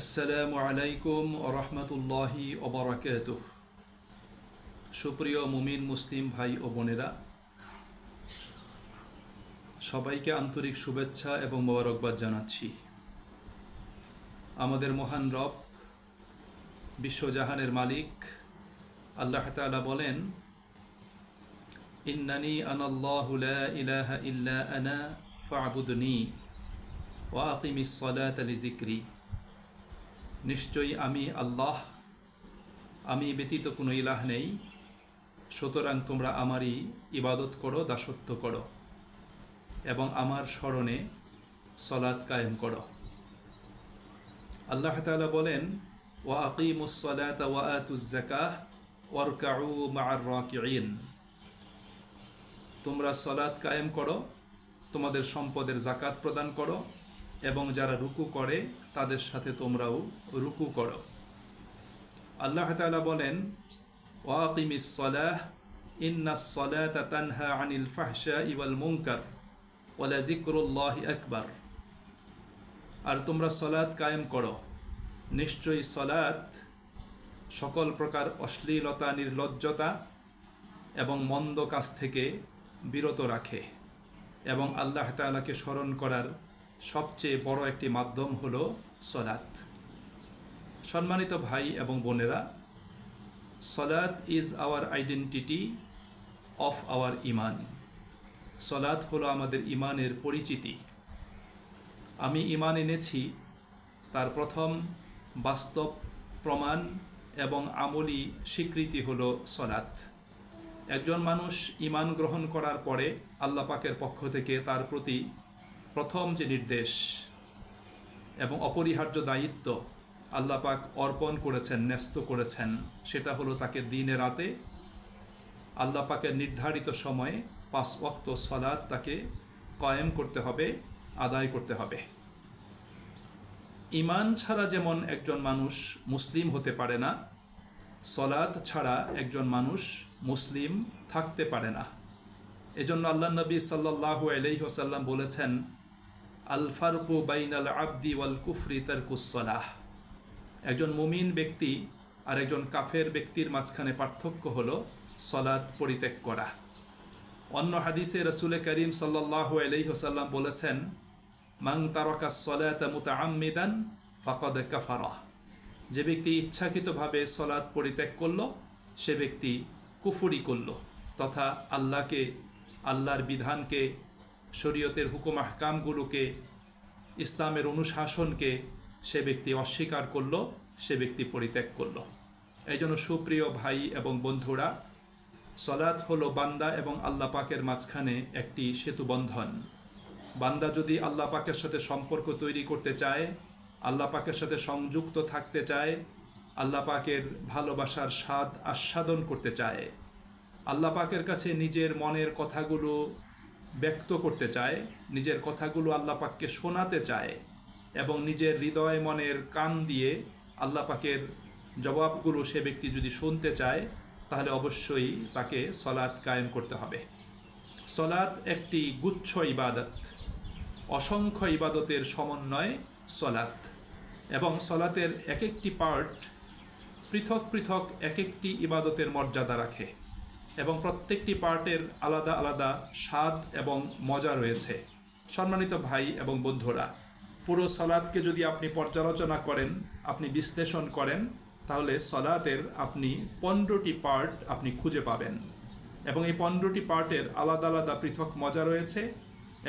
আসসালামু আলাইকুম রহমতুল্লাহি ওবরাকাত সুপ্রিয় মুমিন, মুসলিম ভাই ও বোনেরা, সবাইকে আন্তরিক শুভেচ্ছা এবং মোবারকবাদ জানাচ্ছি। আমাদের মহান রব, বিশ্বজাহানের মালিক, আল্লাহ তাআলা বলেন, ইন্নানি আনাল্লাহু লা ইলাহা ইল্লা আনা ফা'বুদনি ওয়া আকিমিস সালাতা লিযিকরি। নিশ্চয়ই আমি আল্লাহ। আমি ব্যতীত কোনো ইলাহ নেই। সুতরাং তোমরা আমারই ইবাদত করো, দাসত্ব করো, এবং আমার স্মরণে সলাৎ কায়েম করো। আল্লাহ তাআলা বলেন, ওয়া আকিমুসসালাতা ওয়া ওয়ারকাউ রাকিঈন। তোমরা সলাৎ কায়েম করো, তোমাদের সম্পদের জাকাত প্রদান করো এবং যারা রুকু করে, তাদের সাথে তোমরাও রুকু করো। আল্লাহ তাআলা বলেন, ওয়াকিমিস সলাহ ইন্না আনিল ফাহশা ইওয়াল মুনকার, ওয়ালা জিক্রুল্লাহ আর তোমরা সলাৎ কায়েম করো। নিশ্চয়ই সলাৎ সকল প্রকার অশ্লীলতা, নির্লজ্জতা এবং মন্দ কাজ থেকে বিরত রাখে এবং আল্লাহ তাআলাকে স্মরণ করার সবচেয়ে বড় একটি মাধ্যম হল সলাত সম্মানিত ভাই এবং বোনেরা, সলাৎ is our identity of our ইমান সলাৎ হলো আমাদের ইমানের পরিচিতি। আমি ইমান এনেছি, তার প্রথম বাস্তব প্রমাণ এবং আমলি স্বীকৃতি হল সলাৎ। একজন মানুষ ইমান গ্রহণ করার পরে আল্লাপাকের পক্ষ থেকে তার প্রতি প্রথম যে নির্দেশ এবং অপরিহার্য দায়িত্ব আল্লাহ পাক অর্পণ করেছেন, ন্যস্ত করেছেন, সেটা হলো তাকে দিনে রাতে আল্লাহ পাকের নির্ধারিত সময়ে পাঁচ ওয়াক্ত সলাদ তাকে কায়েম করতে হবে, আদায় করতে হবে। ইমান ছাড়া যেমন একজন মানুষ মুসলিম হতে পারে না সলাদ ছাড়া একজন মানুষ মুসলিম থাকতে পারে না। এজন্য আল্লাহ নবী সাল্লাহ আলহিহসাল্লাম বলেছেন আল ফারকু বাইন আল ওয়াল কুফরি একজন মুমিন ব্যক্তি আর একজন কাফের ব্যক্তির মাঝখানে পার্থক্য হল সলাৎ পরিত্যাগ করা। অন্য হাদিসে রসুলে করিম সাল্লাহ আলহিহসাল্লাম বলেছেন মাং তারকা সলাত ফাকদ কাফারা। যে ব্যক্তি ইচ্ছাকৃতভাবে সলাৎ পরিত্যাগ করল, সে ব্যক্তি কুফুরি করল তথা আল্লাহকে, আল্লাহর বিধানকে শরীয়তের হুকুম আহকামগুলোকে, ইসলামের অনুশাসনকে সে ব্যক্তি অস্বীকার করল, সে ব্যক্তি পরিত্যাগ করল। এই জন্য সুপ্রিয় ভাই এবং বন্ধুরা, সলাৎ হলো বান্দা এবং আল্লাহ পাকের মাঝখানে একটি সেতুবন্ধন বান্দা যদি আল্লাহ পাকের সাথে সম্পর্ক তৈরি করতে চায়, আল্লাহ পাকের সাথে সংযুক্ত থাকতে চায়, আল্লাহ পাকের ভালোবাসার স্বাদ আস্বাদন করতে চায়, আল্লাহ পাকের কাছে নিজের মনের কথাগুলো ব্যক্ত করতে চায়, নিজের কথাগুলো আল্লাহ পাককে শোনাতে চায় এবং নিজের হৃদয় মনের কান দিয়ে আল্লাহ পাকের জবাবগুলো সে ব্যক্তি যদি শুনতে চায়, তাহলে অবশ্যই তাকে সলাৎ কায়েম করতে হবে। সলাৎ একটি গুচ্ছ ইবাদত, অসংখ্য ইবাদতের সমন্বয় সলাৎ এবং সলাতের এক একটি পার্ট পৃথক পৃথক এক একটি ইবাদতের মর্যাদা রাখে। এবং প্রত্যেকটি পার্টের আলাদা আলাদা স্বাদ এবং মজা রয়েছে। সম্মানিত ভাই এবং বন্ধুরা, পুরো সলাদকে যদি আপনি পর্যালোচনা করেন, আপনি বিশ্লেষণ করেন, তাহলে সলাতের আপনি পনেরোটি পার্ট আপনি খুঁজে পাবেন এবং এই পনেরোটি পার্টের আলাদা আলাদা পৃথক মজা রয়েছে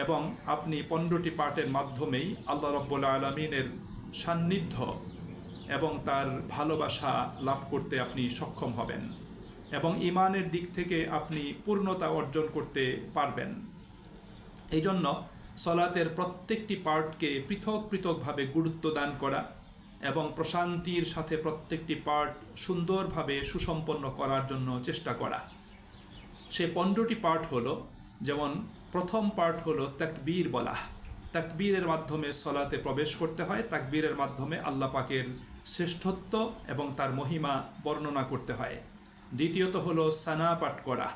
এবং আপনি পনেরোটি পার্টের মাধ্যমেই আল্লাহ রব্বুল্লা আলমিনের সান্নিধ্য এবং তার ভালোবাসা লাভ করতে আপনি সক্ষম হবেন। এবং ইমানের দিক থেকে আপনি পূর্ণতা অর্জন করতে পারবেন। এই জন্য সলাতের প্রত্যেকটি পার্টকে পৃথক পৃথকভাবে গুরুত্ব দান করা এবং প্রশান্তির সাথে প্রত্যেকটি পার্ট সুন্দরভাবে সুসম্পন্ন করার জন্য চেষ্টা করা। সে পনেরোটি পার্ট হলো, যেমন প্রথম পার্ট হলো তাকবীর বলা। তাকবীরের মাধ্যমে সলাতে প্রবেশ করতে হয়, তাকবীরের মাধ্যমে আল্লাহ পাকের শ্রেষ্ঠত্ব এবং তার মহিমা বর্ণনা করতে হয়। দ্বিতীয়ত হলো সানা পাঠ করা,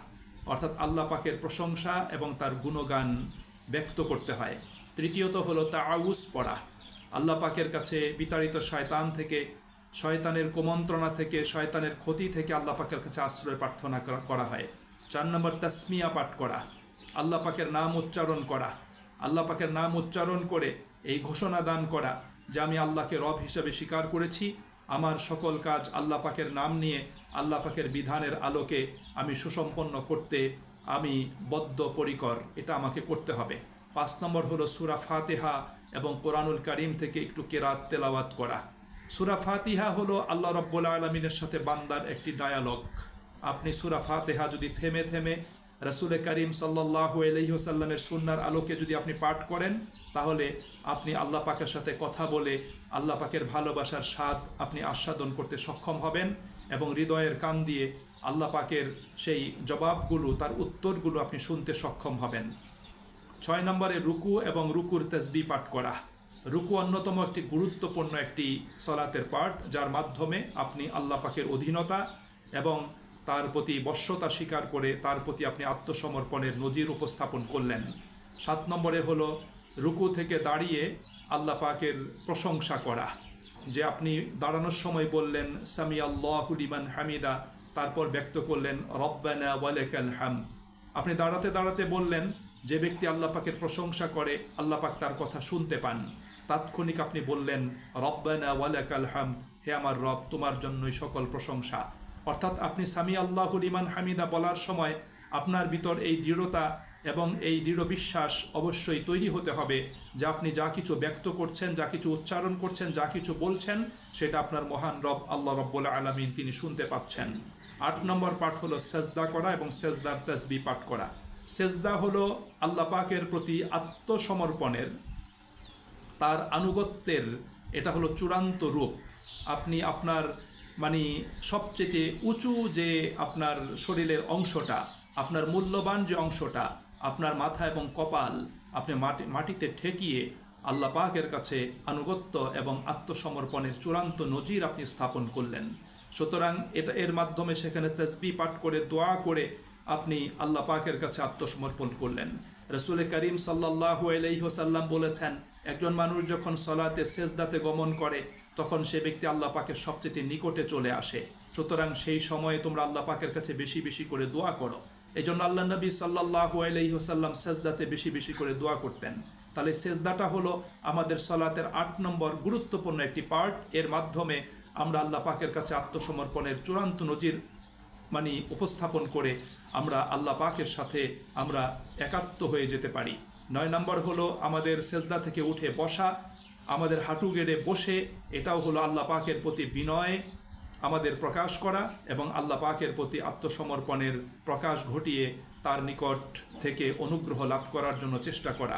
অর্থাৎ আল্লাহ পাকের প্রশংসা এবং তার গুণগান ব্যক্ত করতে হয়। তৃতীয়ত হলো তা আউস পড়া, আল্লাহ পাকের কাছে বিতাড়িত শয়তান থেকে, শয়তানের কুমন্ত্রণা থেকে, শয়তানের ক্ষতি থেকে আল্লাহ পাকের কাছে আশ্রয় প্রার্থনা করা- হয়। চার নম্বর তাসমিয়া পাঠ করা, আল্লাহ পাকের নাম উচ্চারণ করা, আল্লাহ পাকের নাম উচ্চারণ করে এই ঘোষণা দান করা, যে আমি আল্লাহকে রব হিসাবে স্বীকার করেছি। আমার সকল কাজ আল্লাহ পাকের নাম নিয়ে, আল্লাহ পাকের বিধানের আলোকে আমি সুসম্পন্ন করতে আমি বদ্ধপরিকর। এটা আমাকে করতে হবে। পাঁচ নম্বর হলো সুরা ফাতেহা এবং কোরআনুল করিম থেকে একটু কেরাত, তেলাওয়াত করা। সুরা ফাতিহা হলো আল্লাহ রব্বুল আলমিনের সাথে বান্দার একটি ডায়ালগ আপনি সুরা ফাতেহা যদি থেমে থেমে রসুল করিম সাল্লাহ আলহিহসাল্লামের সুন্নার আলোকে যদি আপনি পাঠ করেন, তাহলে আপনি আল্লাহ পাকের সাথে কথা বলে আল্লাহ পাকের ভালোবাসার স্বাদ আপনি আস্বাদন করতে সক্ষম হবেন এবং হৃদয়ের কান দিয়ে আল্লাহ পাকের সেই জবাবগুলো, তার উত্তরগুলো আপনি শুনতে সক্ষম হবেন। ছয় নম্বরে রুকু এবং রুকুর তেজবি পাঠ করা। রুকু অন্যতম একটি গুরুত্বপূর্ণ একটি সলাতের পাঠ, যার মাধ্যমে আপনি আল্লাহ পাকের অধীনতা এবং তার প্রতি বশ্যতা স্বীকার করে তার প্রতি আপনি আত্মসমর্পণের নজির উপস্থাপন করলেন। সাত নম্বরে হলো রুকু থেকে দাঁড়িয়ে আল্লাহ পাকের প্রশংসা করা। যে আপনি দাঁড়ানোর সময় বললেন সামি আল্লাহুলিমান হামিদা তারপর ব্যক্ত করলেন, রব্বানা ওয়ালেকাল হাম আপনি দাঁড়াতে দাঁড়াতে বললেন, যে ব্যক্তি আল্লাহ পাকের প্রশংসা করে, আল্লাহ পাক তার কথা শুনতে পান তাৎক্ষণিক আপনি বললেন, রব্বানা ওয়ালাকাল হামদ হে আমার রব, তোমার জন্যই সকল প্রশংসা। অর্থাৎ আপনি সামি আল্লাহুল ইমান হামিদা বলার সময় আপনার ভিতর এই দৃঢ়তা এবং এই দৃঢ় বিশ্বাস অবশ্যই তৈরি হতে হবে। যে আপনি যা কিছু ব্যক্ত করছেন, যা কিছু উচ্চারণ করছেন, যা কিছু বলছেন, সেটা আপনার মহান রব আল্লাহ রব্বুল আলমিন তিনি শুনতে পাচ্ছেন। আট নম্বর পাঠ হলো সেজদা করা এবং সেজদার তসবি পাঠ করা। সেজদা হলো আল্লাহ পাকের প্রতি আত্মসমর্পণের, তার আনুগত্যের, এটা হলো চূড়ান্ত রূপ। আপনি আপনার মানে সবচেয়ে উঁচু যে আপনার শরীরের অংশটা, আপনার মূল্যবান যে অংশটা, আপনার মাথা এবং কপাল আপনি মাটি, মাটিতে ঠেকিয়ে আল্লাহ পাকের কাছে আনুগত্য এবং আত্মসমর্পণের চূড়ান্ত নজির আপনি স্থাপন করলেন। সুতরাং এটা এর মাধ্যমে সেখানে তসবি পাঠ করে, দোয়া করে আপনি আল্লাহ পাকের কাছে আত্মসমর্পণ করলেন। রসুল করিম সাল্লাহু আলহিহসাল্লাম বলেছেন, একজন মানুষ যখন সলাতে সেজদাতে গমন করে তখন সে ব্যক্তি আল্লাহ পাকের সবচেয়ে নিকটে চলে আসে। সুতরাং সেই সময়ে তোমরা আল্লাহ পাকের কাছে বেশি বেশি করে দোয়া করো। এই জন্য আল্লাহ নবী সাল্লাহু আলহিহসাল্লাম সেজদাতে বেশি বেশি করে দোয়া করতেন। তাহলে সেজদাটা হলো আমাদের সলাতের আট নম্বর গুরুত্বপূর্ণ একটি পার্ট। এর মাধ্যমে আমরা আল্লাহ পাকের কাছে আত্মসমর্পণের চূড়ান্ত নজির মানে উপস্থাপন করে আমরা আল্লাহ পাকের সাথে আমরা একাত্ম হয়ে যেতে পারি। নয় নম্বর হলো আমাদের সেজদা থেকে উঠে বসা। আমাদের হাঁটু গেড়ে বসে, এটাও হলো আল্লাহ পাকের প্রতি বিনয়, আমাদের প্রকাশ করা এবং আল্লাহ পাকের প্রতি আত্মসমর্পণের প্রকাশ ঘটিয়ে তার নিকট থেকে অনুগ্রহ লাভ করার জন্য চেষ্টা করা।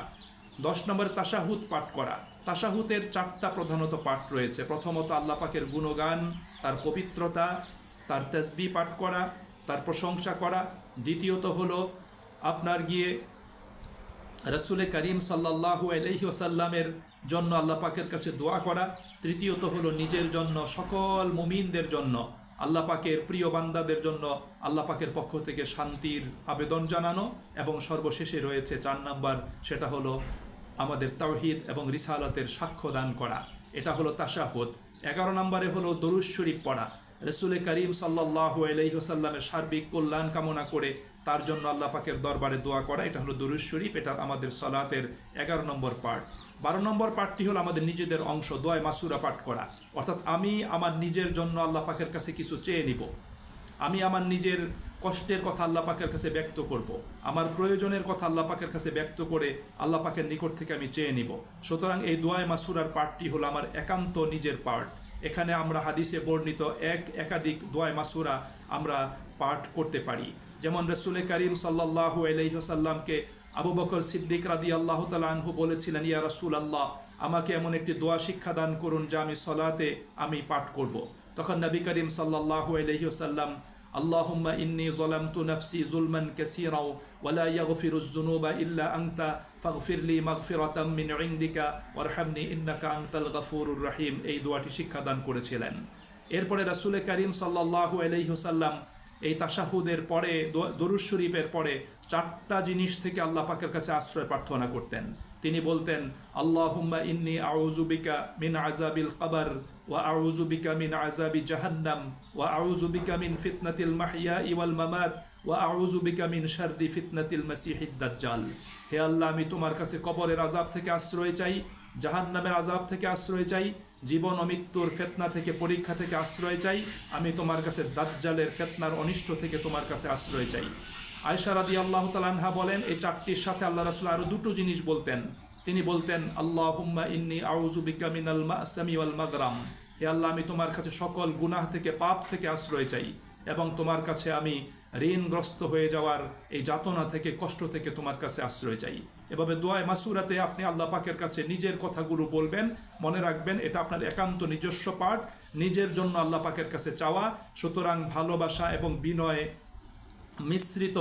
দশ নম্বরে তাসাহুদ পাঠ করা। তাসাহুতের চারটা প্রধানত পাঠ রয়েছে। প্রথমত আল্লাহ পাকের গুণগান, তার পবিত্রতা, তার তসবি পাঠ করা, তার প্রশংসা করা। দ্বিতীয়ত হলো আপনার গিয়ে রসুলে করিম সাল্লাহু আলহি ওসাল্লামের জন্য আল্লাহ পাকের কাছে দোয়া করা। তৃতীয়ত হলো নিজের জন্য, সকল মুমিনদের জন্য, আল্লাহ পাকের প্রিয় বান্দাদের জন্য আল্লাহ পাকের পক্ষ থেকে শান্তির আবেদন জানানো এবং সর্বশেষে রয়েছে চার নাম্বার, সেটা হলো আমাদের তাওহিদ এবং রিসালতের সাক্ষ্য দান করা। এটা হলো তাশাহুদ। এগারো নম্বরে হলো দরুজ শরীফ পড়া। রসুল করিম সাল্লাহ আলহিহসাল্লামের সার্বিক কল্যাণ কামনা করে তার জন্য আল্লাহ পাকের দরবারে দোয়া করা, এটা হলো দরুজ শরীফ, এটা আমাদের সলাতের এগারো নম্বর পার্ট বারো নম্বর পার্টটি হলো আমাদের নিজেদের অংশ দোয় মাসুরা পাঠ করা। অর্থাৎ আমি আমার নিজের জন্য আল্লাহ পাকের কাছে কিছু চেয়ে নিব। আমি আমার নিজের কষ্টের কথা আল্লাহ পাকের কাছে ব্যক্ত করব। আমার প্রয়োজনের কথা আল্লাহ পাকের কাছে ব্যক্ত করে আল্লাহ পাকের নিকট থেকে আমি চেয়ে নিব। সুতরাং এই দোয়ায় মাসুরার পার্টটি হলো আমার একান্ত নিজের পার্ট এখানে আমরা হাদিসে বর্ণিত এক একাধিক দোয়ায় মাসুরা আমরা পাঠ করতে পারি। যেমন রসুল করিম সাল্লাহ আলহিহসাল্লামকে আবু বকর সিদ্দিক রাদি আল্লাহ তালহু বলেছিলেন ইয়া রসুল আল্লাহ আমাকে এমন একটি দোয়া শিক্ষা দান করুন যা আমি সলাতে আমি পাঠ করব। তখন নবী করিম সাল্লাহ আলহিহসাল্লাম اللهم إني ظلمت نفسي ظلما كثيرا ولا يغفر الذنوب إلا أنت فاغفر لي مغفرة من عندك وارحمني إنك أنت الغفور الرحيم এই দোয়াটি শিক্ষাদান করেছিলেন এরপরে রাসূল করিম সাল্লাল্লাহু আলাইহি ওয়াসাল্লাম এই তাশাহুদের পরে দরুদ শরীফের পরে চারটা জিনিস থেকে আল্লাহ পাকের কাছে আশ্রয় প্রার্থনা করতেন। তিনি বলতেন আল্লাহ আল্লাহুম্মা ইন্নি আউজুবিকা মিন আজাবিল কবর ওয়া আউজুবিকা মিন আজাবি জাহান্নাম ওয়া আউজুবিকা মিন ফিতনাতিল মাহিয়া ইওয়াল মামাত ওয়া আউজুবিকা মিন শাররি ফিতনাতিল মাসিহিদ দাজ্জাল। হে আল্লাহ, আমি তোমার কাছে কবরের আজাব থেকে আশ্রয় চাই, জাহান্নামের আজাব থেকে আশ্রয় চাই জীবন অমৃত্যুর মৃত্যুর ফেতনা থেকে, পরীক্ষা থেকে আশ্রয় চাই। আমি তোমার কাছে দাজ্জালের ফেতনার অনিষ্ট থেকে তোমার কাছে আশ্রয় চাই। আয়সা রাদি আল্লাহ তালানহা বলেন, এই চারটির সাথে আল্লাহ রাসুল আরও দুটো জিনিস বলতেন। তিনি বলতেন আল্লাহ হুম্মা ইন্নি আউজুবিকা মা মাসামি ওয়াল মাগরাম। হে আল্লাহ, আমি তোমার কাছে সকল গুনাহ থেকে, পাপ থেকে আশ্রয় চাই। এবং তোমার কাছে আমি ঋণগ্রস্ত হয়ে যাওয়ার এই যাতনা থেকে, কষ্ট থেকে তোমার কাছে আশ্রয় চাই। এভাবে দোয়ায় মাসুরাতে আপনি আল্লাহ পাকের কাছে নিজের কথাগুলো বলবেন, মনে রাখবেন, এটা আপনার একান্ত নিজস্ব পাঠ, নিজের জন্য আল্লাহ পাকের কাছে চাওয়া। সুতরাং ভালোবাসা এবং বিনয়ে মিশ্রিত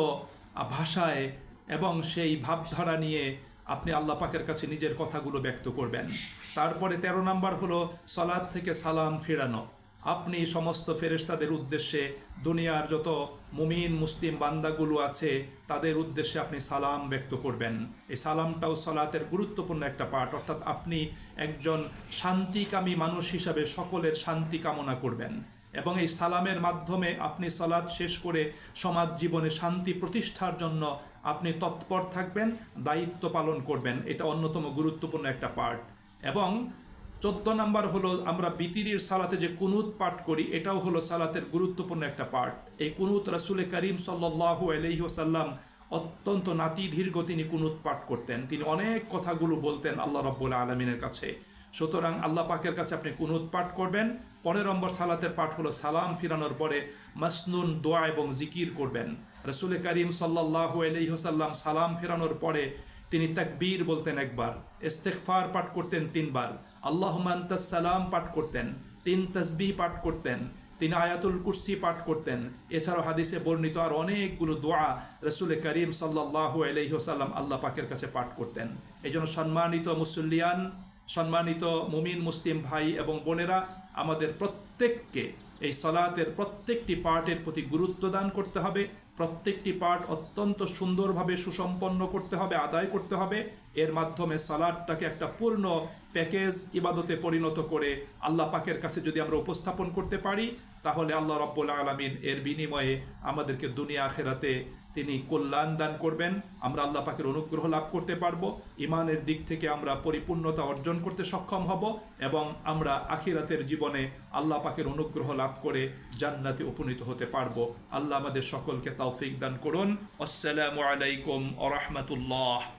ভাষায় এবং সেই ভাবধারা নিয়ে আপনি আল্লাহ পাকের কাছে নিজের কথাগুলো ব্যক্ত করবেন। তারপরে ১৩ নাম্বার হলো সলাদ থেকে সালাম ফেরানো। আপনি সমস্ত ফেরেশতাদের উদ্দেশ্যে দুনিয়ার যত মুমিন, মুসলিম বান্দাগুলো আছে, তাদের উদ্দেশ্যে আপনি সালাম ব্যক্ত করবেন। এই সালামটাও সলাতের গুরুত্বপূর্ণ একটা পার্ট অর্থাৎ আপনি একজন শান্তিকামী মানুষ হিসাবে সকলের শান্তি কামনা করবেন। এবং এই সালামের মাধ্যমে আপনি সালাদ শেষ করে সমাজ জীবনে শান্তি প্রতিষ্ঠার জন্য আপনি তৎপর থাকবেন, দায়িত্ব পালন করবেন। এটা অন্যতম গুরুত্বপূর্ণ একটা পার্ট এবং চোদ্দ নাম্বার হলো আমরা বিতিরির সালাতে যে কুনুত পাঠ করি, এটাও হলো সালাতের গুরুত্বপূর্ণ একটা পাঠ। এই কুনুত রাসুলে করিম সাল্লাহু আলহিহসাল্লাম অত্যন্ত নাতি দীর্ঘ তিনি কুনুত পাঠ করতেন। তিনি অনেক কথাগুলো বলতেন আল্লাহ রব্বুল আলমিনের কাছে। সুতরাং আল্লাহ পাকের কাছে আপনি কুনুত পাঠ করবেন। পনেরো নম্বর সালাতের পাঠ হলো সালাম ফিরানোর পরে মাসনুন, দোয়া এবং জিকির করবেন। রসুল করিম সাল্লাহ আলহিহসাল্লাম সালাম ফেরানোর পরে তিনি তাকবীর বলতেন একবার ইস্তেকফার পাঠ করতেন তিনবার। আল্লাহ সালাম পাঠ করতেন, তিন তসবিহ পাঠ করতেন, তিনি আয়াতুল কুরসি পাঠ করতেন। এছাড়াও হাদিসে বর্ণিত আর অনেকগুলো দোয়া রসুল করিম সাল্লাহ আলহিহসাল্লাম আল্লাহ পাকের কাছে পাঠ করতেন। এই জন্য সম্মানিত মুসল্লিয়ান, সম্মানিত মুমিন, মুসলিম ভাই এবং বোনেরা, আমাদের প্রত্যেককে এই সলাতের প্রত্যেকটি পার্টের প্রতি গুরুত্ব দান করতে হবে। প্রত্যেকটি পার্ট অত্যন্ত সুন্দরভাবে সুসম্পন্ন করতে হবে, আদায় করতে হবে। এর মাধ্যমে সালাদটাকে একটা পূর্ণ প্যাকেজ ইবাদতে পরিণত করে আল্লাহ পাকের কাছে যদি আমরা উপস্থাপন করতে পারি, তাহলে আল্লাহ রব্বুল আলমিন এর বিনিময়ে আমাদেরকে দুনিয়া আখেরাতে তিনি কল্যাণ দান করবেন। আমরা আল্লাহ পাকের অনুগ্রহ লাভ করতে পারব। ইমানের দিক থেকে আমরা পরিপূর্ণতা অর্জন করতে সক্ষম হব এবং আমরা আখিরাতের জীবনে আল্লাহ পাকের অনুগ্রহ লাভ করে জান্নাতে উপনীত হতে পারব। আল্লাহ আমাদের সকলকে তৌফিক দান করুন। আসসালামু আলাইকুম আ রহমতুল্লাহ।